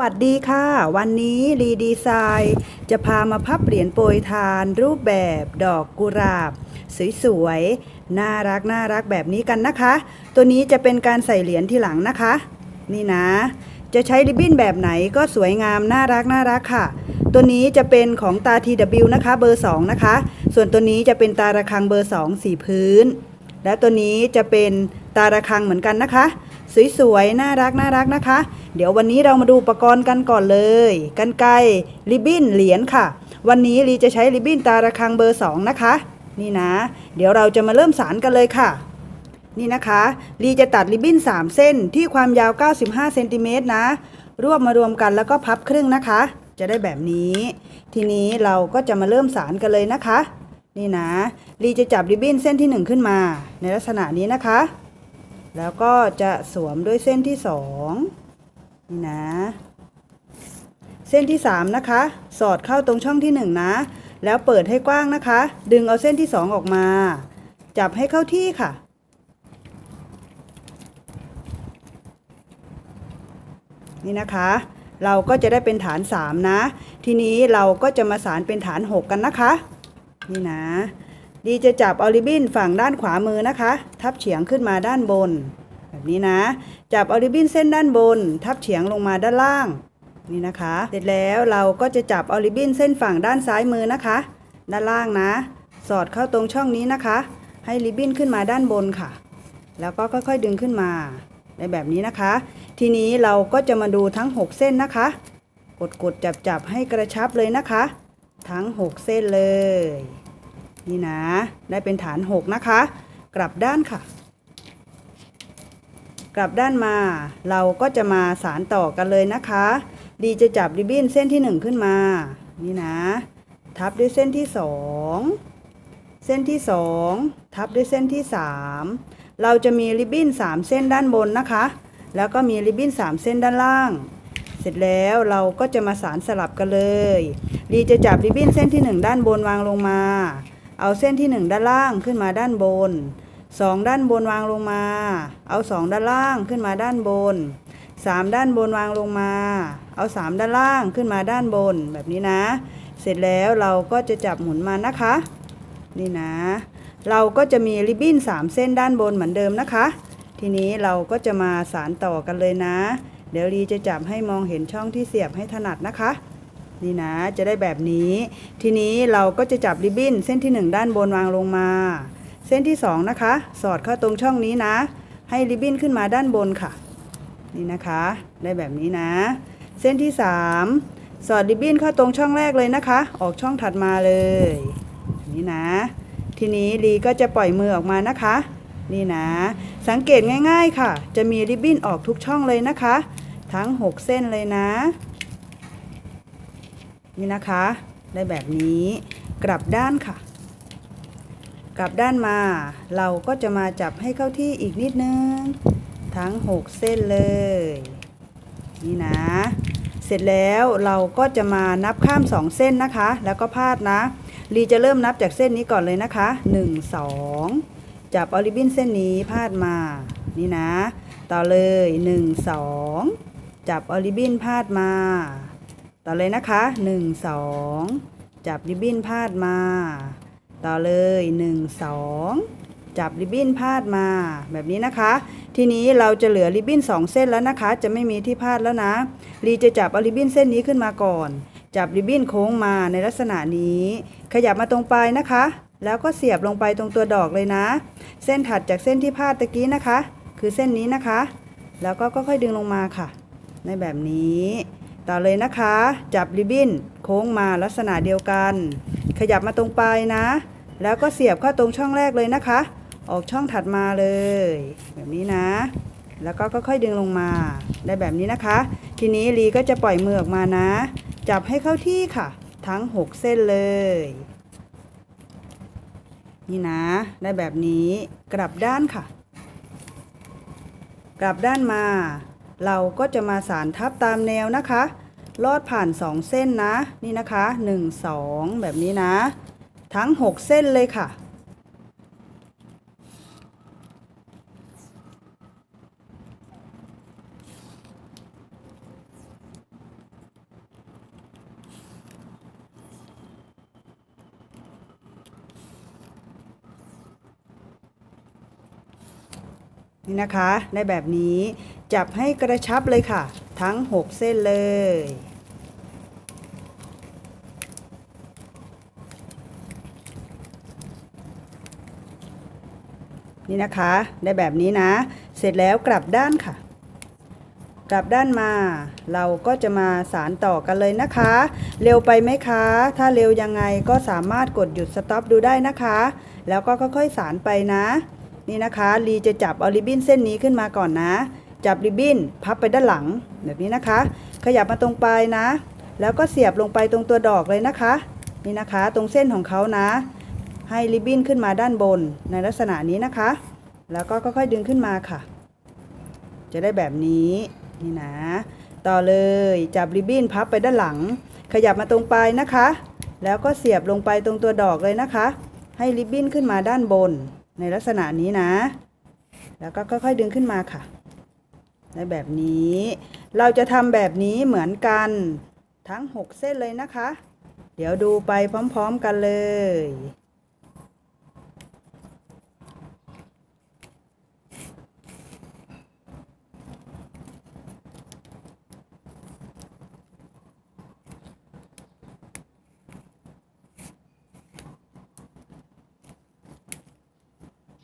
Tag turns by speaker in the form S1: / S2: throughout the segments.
S1: วัสดีค่ะ วันนี้รีดีไซน์จะพามาพับเหรียญโปรยทาน รูปแบบดอกกุหลาบ สวยๆ น่ารักน่ารักแบบนี้กันนะคะ ตัวนี้จะเป็นการใส่เหรียญที่หลังนะคะ นี่นะ จะใช้ริบบิ้นแบบไหนก็สวยงามน่ารักน่ารักค่ะ ตัวนี้จะเป็นของตา TW นะคะเบอร์ 2 นะคะ ส่วนตัวนี้จะเป็นตาระฆังเบอร์ 2 สีพื้น และตัวนี้จะเป็นตาระฆังเหมือนกันนะคะ สวยๆ น่ารักน่ารักนะคะ เดี๋ยววันนี้เรามาดูอุปกรณ์กันก่อนเลยกันไกรริบบิ้นเหรียญค่ะ วันนี้ลีจะใช้ริบบิ้นตาระฆังเบอร์ 2 นะคะ นี่นะ เดี๋ยวเราจะมาเริ่มสารกันเลยค่ะ นี่นะคะลีจะตัดริบบิ้น 3 เส้นที่ความยาว 95เซนติเมตรนะ รวบมารวมกันแล้วก็พับครึ่งนะคะ จะได้แบบนี้ ทีนี้เราก็จะมาเริ่มสารกันเลยนะคะ นี่นะลีจะจับริบบิ้นเส้นที่ 1 ขึ้นมา ในลักษณะนี้นะคะ แล้วก็จะสวมด้วยเส้นที่2นี่นะ เส้นที่3นะคะ สอดเข้าตรงช่องที่1นะ แล้วเปิดให้กว้างนะคะ ดึงเอาเส้นที่2ออกมา จับให้เข้าที่ค่ะนี่นะคะ เราก็จะได้เป็นฐาน 3 นะ ทีนี้เราก็จะมาสารเป็นฐาน 6 กันนะคะ นี่นะ ดีจะจับเอริบินฝั่งด้านขวามือนะคะ ทับเฉียงขึ้นมาด้านบน แบบนี้นะ จับเอริบินเส้นด้านบน ทับเฉียงลงมาด้านล่าง นี่นะคะ เสร็จแล้วเราก็จะจับเอริบินเส้นฝั่งด้านซ้ายมือนะคะ ด้านล่างนะ สอดเข้าตรงช่องนี้นะคะ ให้ริบบิ้นขึ้นมาด้านบนค่ะ แล้วก็ค่อยๆดึงขึ้นมาในแบบนี้นะคะ ทีนี้เราก็จะมาดูทั้ง 6 เส้นนะคะ กดกดจับจับๆให้กระชับเลยนะคะ ทั้ง 6 เส้นเลย นี่นะ ได้เป็นฐาน 6 นะคะ กลับด้านค่ะ กลับด้านมา เราก็จะมาสารต่อกันเลยนะคะ ดีจะจับริบบิ้นเส้นที่ 1 ขึ้นมา นี่นะ ทับด้วยเส้นที่ 2 เส้นที่ 2 ทับด้วยเส้นที่ 3 เราจะมีริบบิ้น 3 เส้นด้านบนนะคะ แล้วก็มีริบบิ้น 3 เส้นด้านล่างเสร็จแล้วเราก็จะมาสารสลับกันเลยดีจะจับริบบิ้นเส้นที่ 1 ด้านบนวางลงมา เอาเส้นที่ 1 ด้านล่างขึ้นมาด้านบน 2 ด้านบนวางลงมา เอา 2 ด้านล่างขึ้นมาด้านบน 3 ด้านบนวางลงมา เอา 3 ด้านล่างขึ้นมาด้านบนแบบนี้นะ เสร็จแล้วเราก็จะจับหมุนมานะคะ นี่นะ เราก็จะมีริบบิ้น 3 เส้นด้านบนเหมือนเดิมนะคะ ทีนี้เราก็จะมาสารต่อกันเลยนะ เดี๋ยวลีจะจับให้มองเห็นช่องที่เสียบให้ถนัดนะคะ นี่นะจะได้แบบนี้ ทีนี้เราก็จะจับริบบิ้นเส้นที่ 1 ด้านบนวางลงมา เส้นที่ 2 นะคะ สอดเข้าตรงช่องนี้นะ ให้ริบบิ้นขึ้นมาด้านบนค่ะ นี่นะคะ ได้แบบนี้นะ เส้นที่ 3 สอดริบบิ้นเข้าตรงช่องแรกเลยนะคะ ออกช่องถัดมาเลยนี่นะ ทีนี้ลีก็จะปล่อยมือออกมานะคะ นี่นะ สังเกตง่าย ๆค่ะ จะมีริบบิ้นออกทุกช่องเลยนะคะ ทั้ง 6 เส้นเลยนะ นี่นะคะ ได้แบบนี้กลับด้านค่ะ กลับด้านมาเราก็จะมาจับให้เข้าที่อีกนิดนึง ทั้ง 6 เส้นเลย นี่นะ เสร็จแล้วเราก็จะมานับข้าม 2 เส้นนะคะ แล้วก็พาดนะลีจะเริ่มนับจากเส้นนี้ก่อนเลยนะคะ 1 2 จับออริบินเส้นนี้พาดมา นี่นะ ต่อเลย 1 2 จับออริบินพาดมา ต่อเลยนะคะ 1 2 จับริบบิ้นพาดมา ต่อเลย 1 2 จับริบบิ้นพาดมาแบบนี้นะคะ ทีนี้เราจะเหลือริบบิ้น2 เส้นแล้วนะคะ จะไม่มีที่พาดแล้วนะลีจะจับเอาริบบิ้นเส้นนี้ขึ้นมาก่อน จับริบบิ้นโค้งมาในลักษณะนี้ ขยับมาตรงปลายนะคะ แล้วก็เสียบลงไปตรงตัวดอกเลยนะ เส้นถัดจากเส้นที่พาดตะกี้นะคะ คือเส้นนี้นะคะ แล้วก็ค่อยๆดึงลงมาค่ะ ในแบบนี้ ต่อเลยนะคะ จับริบบิ้นโค้งมาลักษณะเดียวกัน ขยับมาตรงปลายนะ แล้วก็เสียบเข้าตรงช่องแรกเลยนะคะ ออกช่องถัดมาเลย แบบนี้นะ แล้วก็ค่อยๆดึงลงมาได้แบบนี้นะคะ ทีนี้ลีก็จะปล่อยมือออกมานะ จับให้เข้าที่ค่ะ ทั้ง 6 เส้นเลย นี่นะ ได้แบบนี้กลับด้านค่ะ กลับด้านมา เราก็จะมาสารทับตามแนวนะคะ ลอดผ่าน 2 เส้นนะ นี่นะคะ 1 2 แบบนี้นะ ทั้ง 6 เส้นเลยค่ะ นี่นะคะ ได้แบบนี้ จับให้กระชับเลยค่ะ ทั้ง 6 เส้นเลย นี่นะคะ ได้แบบนี้นะ เสร็จแล้วกลับด้านค่ะ กลับด้านมา เราก็จะมาสารต่อกันเลยนะคะ เร็วไปไหมคะ ถ้าเร็วยังไงก็สามารถกดหยุดสต็อปดูได้นะคะ แล้วก็ค่อยๆสารไปนะ นี่นะคะ ลีจะจับเอริบินเส้นนี้ขึ้นมาก่อนนะ จับริบบิ้น พับไปด้านหลังแบบนี้นะคะ ขยับมาตรงปลายนะ แล้วก็เสียบลงไปตรงตัวดอกเลยนะคะ นี่นะคะตรงเส้นของเขานะ ให้ริบบิ้นขึ้นมาด้านบนในลักษณะนี้นะคะ แล้วก็ค่อยๆดึงขึ้นมาค่ะ จะได้แบบนี้นี่นะ ต่อเลยจับริบบิ้นพับไปด้านหลัง ขยับมาตรงปลายนะคะ แล้วก็เสียบลงไปตรงตัวดอกเลยนะคะ ให้ริบบิ้นขึ้นมาด้านบนในลักษณะนี้นะ แล้วก็ค่อยๆดึงขึ้นมาค่ะ ได้แบบนี้ เราจะทำแบบนี้เหมือนกันทั้ง 6 เส้นเลยนะคะ เดี๋ยวดูไปพร้อมๆกันเลย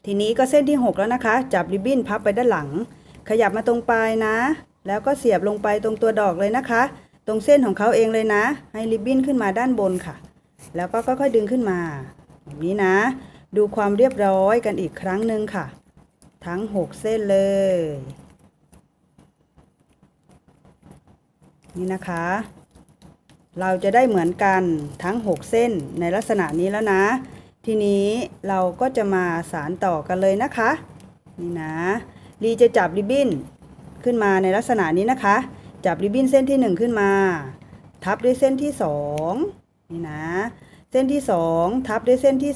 S1: ทีนี้ก็เส้นที่ 6 แล้วนะคะ จับริบบิ้นพับไปด้านหลัง ขยับมาตรงปลายนะ แล้วก็เสียบลงไปตรงตัวดอกเลยนะคะ ตรงเส้นของเขาเองเลยนะ ให้ริบบิ้นขึ้นมาด้านบนค่ะ แล้วก็ค่อยๆดึงขึ้นมาแบบนี้นะ ดูความเรียบร้อยกันอีกครั้งหนึ่งค่ะ ทั้ง 6 เส้นเลย นี่นะคะ เราจะได้เหมือนกันทั้ง 6 เส้นในลักษณะนี้แล้วนะ ทีนี้เราก็จะมาสารต่อกันเลยนะคะ นี่นะ ลีจะจับริบบิ้นขึ้นมาในลักษณะนี้นะคะ จับริบบิ้นเส้นที่ 1 ขึ้นมา ทับด้วยเส้นที่ 2 นี่นะ เส้นที่ 2 ทับด้วยเส้นที่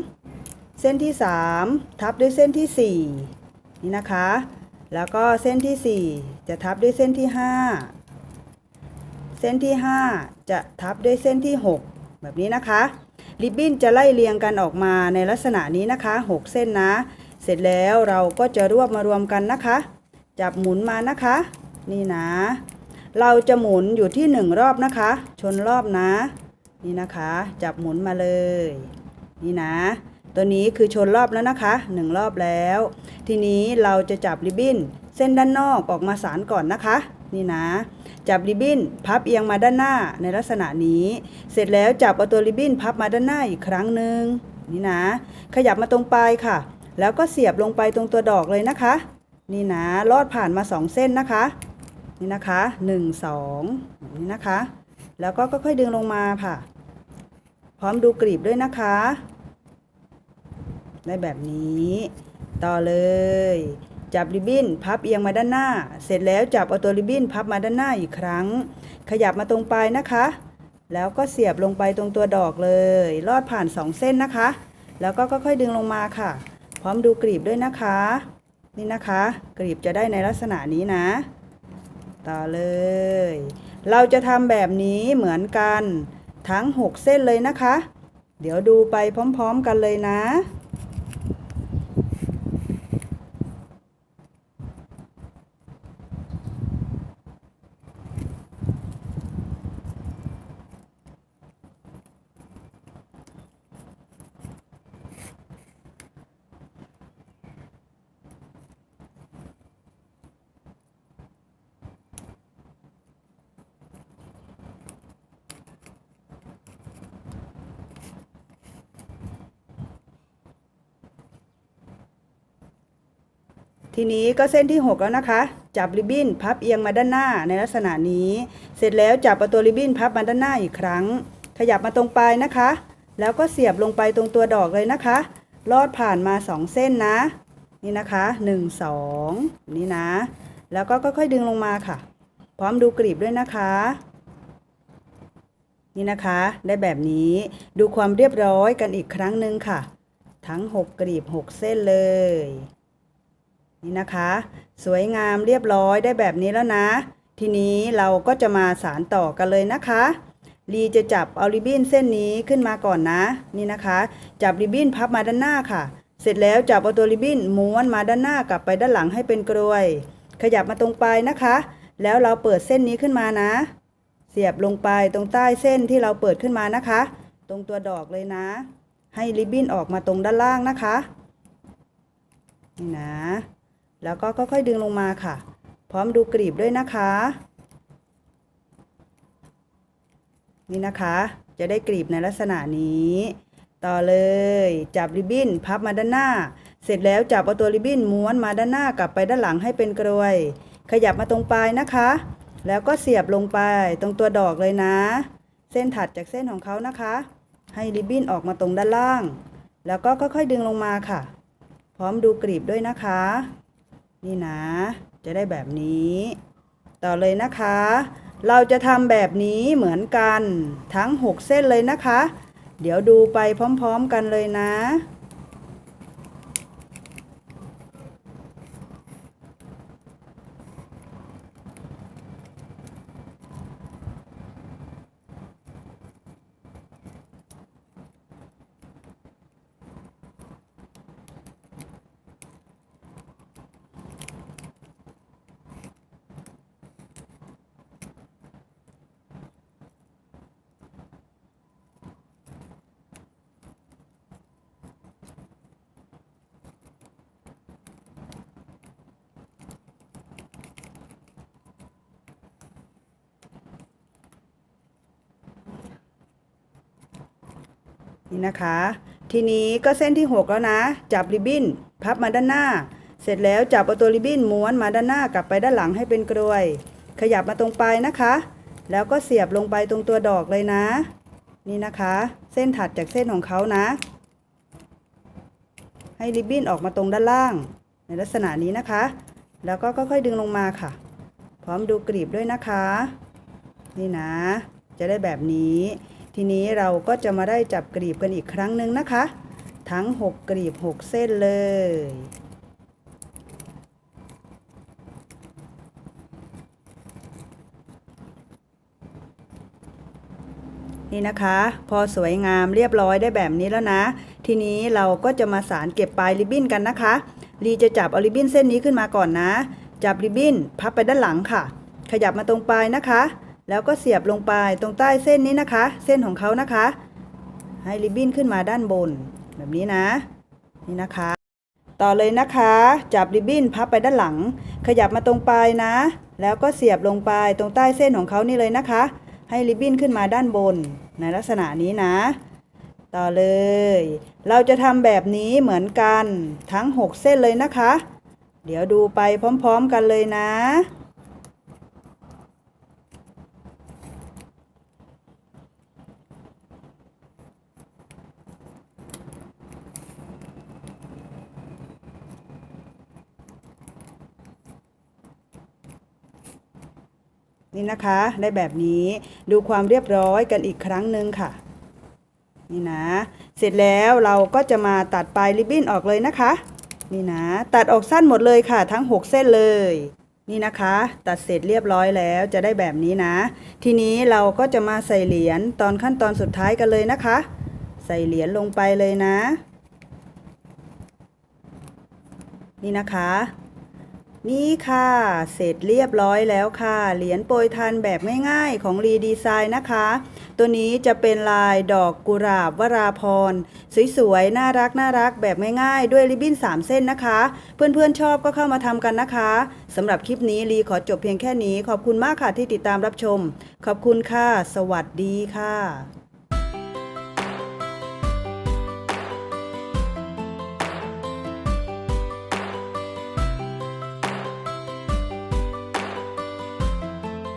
S1: 3 เส้นที่ 3 ทับด้วยเส้นที่ 4 นี่นะคะ แล้วก็เส้นที่ 4 จะทับด้วยเส้นที่ 5 เส้นที่ 5 จะทับด้วยเส้นที่ 6 แบบนี้นะคะ ริบบิ้นจะไล่เรียงกันออกมาในลักษณะนี้นะคะ 6 เส้นนะ เสร็จแล้วเราก็จะรวบมารวมกันนะคะ จับหมุนมานะคะ นี่นะ เราจะหมุนอยู่ที่1รอบนะคะ ชนรอบนะ นี่นะคะ จับหมุนมาเลย นี่นะ ตัวนี้คือชนรอบแล้วนะคะ1รอบแล้ว ทีนี้เราจะจับริบบิ้นเส้นด้านนอกออกมาสารก่อนนะคะ นี่นะ จับริบบิ้นพับเอียงมาด้านหน้าในลักษณะนี้ เสร็จแล้วจับเอาตัวริบบิ้นพับมาด้านหน้าอีกครั้งหนึ่งนี่นะ ขยับมาตรงปลายค่ะ แล้วก็เสียบลงไปตรงตัวดอกเลยนะคะ นี่นะลอดผ่านมา 2 เส้นนะคะ นี่นะคะ 1 2นี่นะคะ แล้วก็ค่อยๆดึงลงมาค่ะ พร้อมดูกรีบด้วยนะคะ ได้แบบนี้ ต่อเลย จับริบบิ้นพับเอียงมาด้านหน้า เสร็จแล้วจับเอาตัวริบบิ้นพับมาด้านหน้าอีกครั้ง ขยับมาตรงปลายนะคะ แล้วก็เสียบลงไปตรงตัวดอกเลย ลอดผ่าน 2 เส้นนะคะ แล้วก็ค่อยๆดึงลงมาค่ะ ร้อมดูกรีบด้วยนะคะ นี่นะคะกรีบจะได้ในลักษณะนี้นะ ต่อเลย เราจะทำแบบนี้เหมือนกันทั้ง 6 เส้นเลยนะคะ เดี๋ยวดูไปพร้อม ๆ กันเลยนะ ทีนี้ก็เส้นที่ 6 แล้วนะคะ จับริบบิ้นพับเอียงมาด้านหน้าในลักษณะนี้ เสร็จแล้วจับเอาตัวริบบิ้นพับมาด้านหน้าอีกครั้ง ขยับมาตรงปลายนะคะ แล้วก็เสียบลงไปตรงตัวดอกเลยนะคะ ลอดผ่านมา 2 เส้นนะ นี่นะคะ 1 2 นี่นะ แล้วก็ค่อยๆดึงลงมาค่ะ พร้อมดูกรีบด้วยนะคะ นี่นะคะ ได้แบบนี้ดูความเรียบร้อยกันอีกครั้งหนึ่งค่ะ ทั้ง 6กรีบ 6 เส้นเลย นี่นะคะ สวยงามเรียบร้อยได้แบบนี้แล้วนะ ทีนี้เราก็จะมาสารต่อกันเลยนะคะลีจะจับเอาริบบิ้นเส้นนี้ขึ้นมาก่อนนะ นี่นะคะ จับริบบิ้นพับมาด้านหน้าค่ะ เสร็จแล้วจับเอาตัวริบบิ้นม้วนมาด้านหน้ากลับไปด้านหลังให้เป็นกรวย ขยับมาตรงปลายนะคะ แล้วเราเปิดเส้นนี้ขึ้นมานะ เสียบลงไปตรงใต้เส้นที่เราเปิดขึ้นมานะคะ ตรงตัวดอกเลยนะ ให้ริบบิ้นออกมาตรงด้านล่างนะคะ นี่นะ แล้วก็ค่อยๆดึงลงมาค่ะ พร้อมดูกรีบด้วยนะคะ นี่นะคะ จะได้กรีบในลักษณะนี้ ต่อเลยจับริบบิ้นพับมาด้านหน้า เสร็จแล้วจับเอาตัวริบบิ้นม้วนมาด้านหน้ากลับไปด้านหลังให้เป็นกรวย ขยับมาตรงปลายนะคะ แล้วก็เสียบลงไปตรงตัวดอกเลยนะ เส้นถัดจากเส้นของเขานะคะ ให้ริบบิ้นออกมาตรงด้านล่าง แล้วก็ค่อยๆดึงลงมาค่ะ พร้อมดูกรีบด้วยนะคะ นี่นะ จะได้แบบนี้ ต่อเลยนะคะ เราจะทำแบบนี้เหมือนกันทั้ง 6 เส้นเลยนะคะ เดี๋ยวดูไปพร้อม ๆ กันเลยนะ นี่นะคะ ทีนี้ก็เส้นที่ 6 แล้วนะ จับริบบิ้นพับมาด้านหน้า เสร็จแล้วจับเอาตัวริบบิ้นม้วนมาด้านหน้ากลับไปด้านหลังให้เป็นกรวย ขยับมาตรงปลายนะคะ แล้วก็เสียบลงไปตรงตัวดอกเลยนะ นี่นะคะ เส้นถัดจากเส้นของเขานะ ให้ริบบิ้นออกมาตรงด้านล่าง ในลักษณะนี้นะคะ แล้วก็ค่อยๆดึงลงมาค่ะ พร้อมดูกรีบด้วยนะคะ นี่นะ จะได้แบบนี้ ทีนี้เราก็จะมาได้จับกรีบกันอีกครั้งหนึ่งนะคะ ทั้ง 6กรีบ 6 เส้นเลย นี่นะคะ พอสวยงามเรียบร้อยได้แบบนี้แล้วนะ ทีนี้เราก็จะมาสารเก็บปลายริบบิ้นกันนะคะลีจะจับเอาริบบิ้นเส้นนี้ขึ้นมาก่อนนะ จับริบบิ้นพับไปด้านหลังค่ะ ขยับมาตรงปลายนะคะ แล้วก็เสียบลงไปตรงใต้เส้นนี้นะคะ เส้นของเขานะคะ ให้ริบบิ้นขึ้นมาด้านบน แบบนี้นะ นี่นะคะ ต่อเลยนะคะ จับริบบิ้นพับไปด้านหลัง ขยับมาตรงปลายนะ แล้วก็เสียบลงไปตรงใต้เส้นของเขานี่เลยนะคะ ให้ริบบิ้นขึ้นมาด้านบน ในลักษณะนี้นะ ต่อเลย เราจะทำแบบนี้เหมือนกันทั้ง 6 เส้นเลยนะคะ เดี๋ยวดูไปพร้อม ๆ กันเลยนะ นี่นะคะ ได้แบบนี้ดูความเรียบร้อยกันอีกครั้งหนึ่งค่ะ นี่นะ เสร็จแล้วเราก็จะมาตัดปลายริบบิ้นออกเลยนะคะ นี่นะ ตัดออกสั้นหมดเลยค่ะ ทั้ง 6 เส้นเลย นี่นะคะ ตัดเสร็จเรียบร้อยแล้วจะได้แบบนี้นะ ทีนี้เราก็จะมาใส่เหรียญตอนขั้นตอนสุดท้ายกันเลยนะคะ ใส่เหรียญลงไปเลยนะ นี่นะคะ นี่ค่ะ เสร็จเรียบร้อยแล้วค่ะ เหรียญโปรยทานแบบง่ายๆ ของรีดีไซน์นะคะ ตัวนี้จะเป็นลายดอกกุหลาบวราพร สวยๆ น่ารักน่ารักแบบง่ายๆ ด้วยริบบิ้น 3 เส้นนะคะ เพื่อนๆชอบก็เข้ามาทำกันนะคะสำหรับคลิปนี้รีขอจบเพียงแค่นี้ ขอบคุณมากค่ะที่ติดตามรับชม ขอบคุณค่ะ สวัสดีค่ะ